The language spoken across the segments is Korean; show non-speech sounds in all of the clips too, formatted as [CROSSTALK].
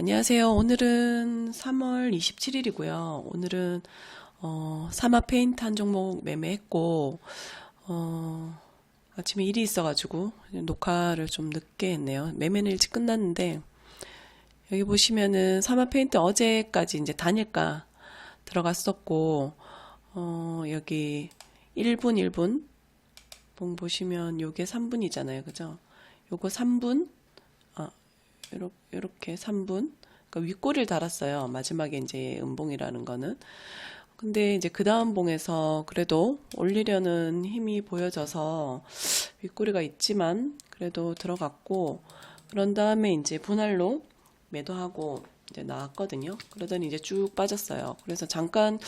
안녕하세요. 오늘은 3월 27일이고요. 오늘은 어, 사마 페인트 한 종목 매매했고 어, 아침에 일이 있어가지고 녹화를 좀 늦게 했네요. 매매는 일찍 끝났는데 여기 보시면은 사마 페인트 어제까지 이제 단일가 들어갔었고 어, 여기 1분 1분 봉 보시면 요게 3분이잖아요. 그죠? 요거 3분 아, 요렇게 3분. 그러니까 윗꼬리를 달았어요. 마지막에 이제 음봉이라는 거는. 근데 이제 그 다음 봉에서 그래도 올리려는 힘이 보여져서 윗꼬리가 있지만 그래도 들어갔고 그런 다음에 이제 분할로 매도하고 이제 나왔거든요. 그러더니 이제 쭉 빠졌어요. 그래서 잠깐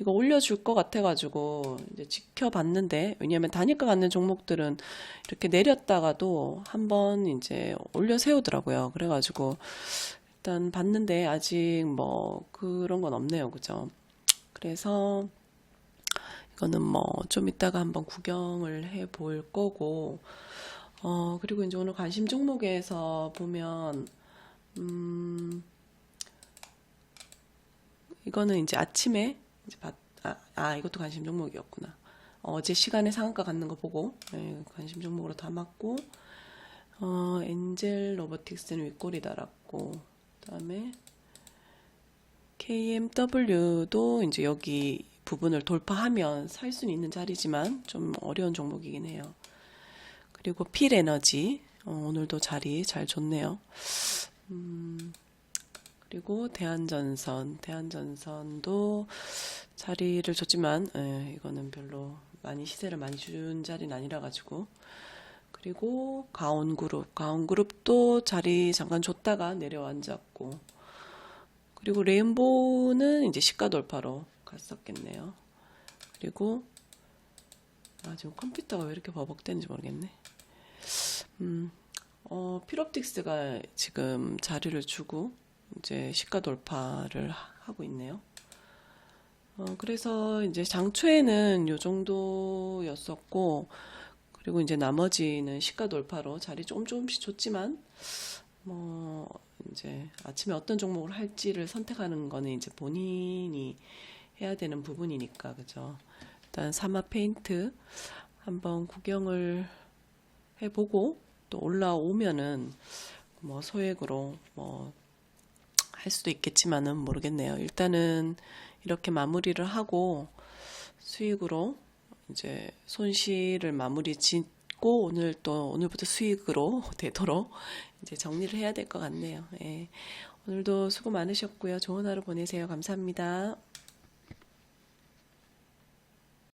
이거 올려줄 것 같아가지고 이제 지켜봤는데 왜냐하면 단일가 갖는 종목들은 이렇게 내렸다가도 한번 이제 올려 세우더라고요. 그래가지고 일단 봤는데 아직 뭐 그런 건 없네요. 그죠? 그래서 이거는 뭐 좀 이따가 한번 구경을 해 볼 거고 어 그리고 이제 오늘 관심 종목에서 보면 음 이거는 이제 아침에 이제 봤, 아, 아, 이것도 관심 종목이었구나. 어제 시간에 상한가 갖는 거 보고 예, 관심 종목으로 담았고 어, 엔젤 로보틱스는 윗꼬리 달았고 그다음에 KMW도 이제 여기 부분을 돌파하면 살 수는 있는 자리지만 좀 어려운 종목이긴 해요. 그리고 필 에너지 어, 오늘도 자리 잘 줬네요. 음, 그리고 대한전선, 대한전선도 자리를 줬지만 예, 이거는 별로 많이 시세를 많이 준 자리는 아니라 가지고 그리고 가온그룹, 가온그룹도 자리 잠깐 줬다가 내려앉았고 그리고 레인보우는 이제 시가 돌파로 갔었겠네요. 그리고 아 지금 컴퓨터가 왜 이렇게 버벅대는지 모르겠네. 음, 어, 필옵틱스가 지금 자리를 주고 이제 시가 돌파를 하- 하고 있네요. 어, 그래서 이제 장초에는 요 정도였었고, 그리고 이제 나머지는 시가 돌파로 자리 조금 조금씩 줬지만, 뭐, 이제 아침에 어떤 종목을 할지를 선택하는 거는 이제 본인이 해야 되는 부분이니까, 그죠? 일단 사마 페인트 한번 구경을 해보고, 또 올라오면은 뭐 소액으로 뭐 할 수도 있겠지만은 모르겠네요. 일단은 이렇게 마무리를 하고 수익으로 이제 손실을 마무리 짓고 오늘 또 오늘부터 수익으로 [LAUGHS] 되도록 이제 정리를 해야 될 것 같네요. 예. 오늘도 수고 많으셨고요. 좋은 하루 보내세요. 감사합니다.